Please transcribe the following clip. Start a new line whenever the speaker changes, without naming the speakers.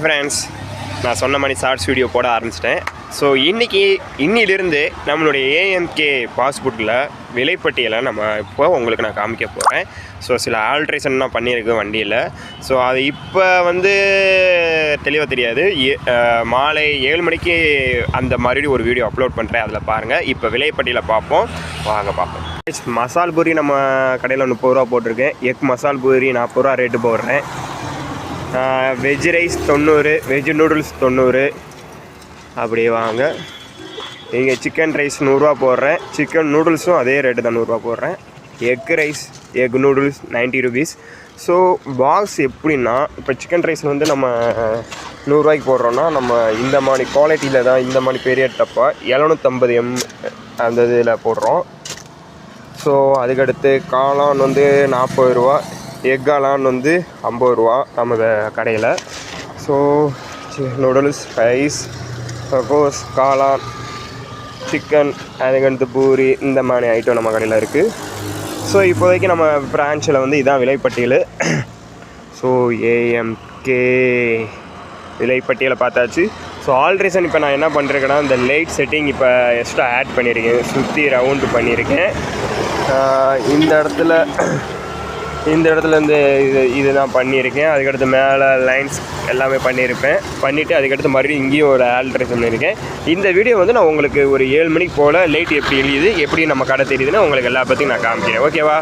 Friends நான் சொன்ன மாதிரி ஷார்ட்ஸ் வீடியோ போட ஆரம்பிச்சிட்டேன். ஸோ இன்றைக்கி இன்னிலிருந்து நம்மளுடைய ஏஎம்கே பாஸ்போர்ட்டில் விலைப்பட்டியலை நம்ம இப்போ உங்களுக்கு நான் காமிக்க போகிறேன் ஸோ சில ஆல்ட்ரேஷன்லாம் பண்ணியிருக்கு வண்டியில். ஸோ அது இப்போ வந்து தெளிவாக தெரியாது. ஏ- மாலை ஏழு மணிக்கு அந்த மாதிரி ஒரு வீடியோ அப்லோட் பண்ணுறேன் அதில் பாருங்கள் இப்போ விலைப்பட்டியலை பார்ப்போம். வாங்க பார்ப்போம். மசால் பூரி நம்ம கடையில் முப்பது ரூபா போட்டிருக்கேன். எக் மசால் பூரி நாற்பது ரூபா ரேட்டு போடுறேன். வெஜ் ரைஸ் தொண்ணூறு வெஜ் நூடுல்ஸ் தொண்ணூறு. அப்படி வாங்க. இங்கே சிக்கன் ரைஸ் நூறுரூவா போடுறேன். சிக்கன் நூடுல்ஸும் அதே ரேட்டு தான் நூறுரூவா போடுறேன். Egg rice egg noodles 90 rupees so box எப்படின்னா இப்போ சிக்கன் ரைஸ் வந்து நம்ம நூறுரூவாய்க்கு போடுறோன்னா நம்ம இந்த மாதிரி குவாலிட்டியில் தான் இந்த மாதிரி பெரிய டப்பா எழுநூற்றம்பது எம் அந்த இதில் போடுறோம். ஸோ அதுக்கடுத்து காளான் வந்து நாற்பது ரூபா. எக்காளான் வந்து ஐம்பது ரூபா நம்ம கடையில். ஸோ நூடுல்ஸ் ரைஸ் சப்போஸ் காளான் சிக்கன் அதுக்கடுத்து பூரி இந்த மாதிரி ஐட்டம் நம்ம கடையில் இருக்குது ஸோ இப்போதைக்கு நம்ம பிரான்ச்சில் வந்து இதான் விலைப்பட்டியல். ஸோ ஏஎம்கே விலைப்பட்டியலை பார்த்தாச்சு. ஸோ ஆல்ட்ரேஷன் இப்போ நான் என்ன பண்ணிருக்கேன்னா இந்த லைட் செட்டிங் இப்போ எக்ஸ்ட்ரா ஆட் பண்ணியிருக்கேன் சுற்றி ரவுண்டு பண்ணியிருக்கேன் இந்த இடத்துல இந்த இடத்துல இருந்து இது இது நான் பண்ணியிருக்கேன். அதுக்கடுத்து மேலே லைன்ஸ் எல்லாமே பண்ணியிருப்பேன். பண்ணிவிட்டு அதுக்கடுத்து மறுபடியும் இங்கேயும் ஒரு ஆல்ட்ரேஷன் பண்ணியிருக்கேன். இந்த வீடியோ வந்து நான் உங்களுக்கு ஒரு ஏழு மணிக்கு போல் லைட் எப்படி எரியுது எப்படி நம்ம கடை தெரியுதுன்னு உங்களுக்கு எல்லா பற்றியும் நான் காமிக்கிறேன். ஓகேவா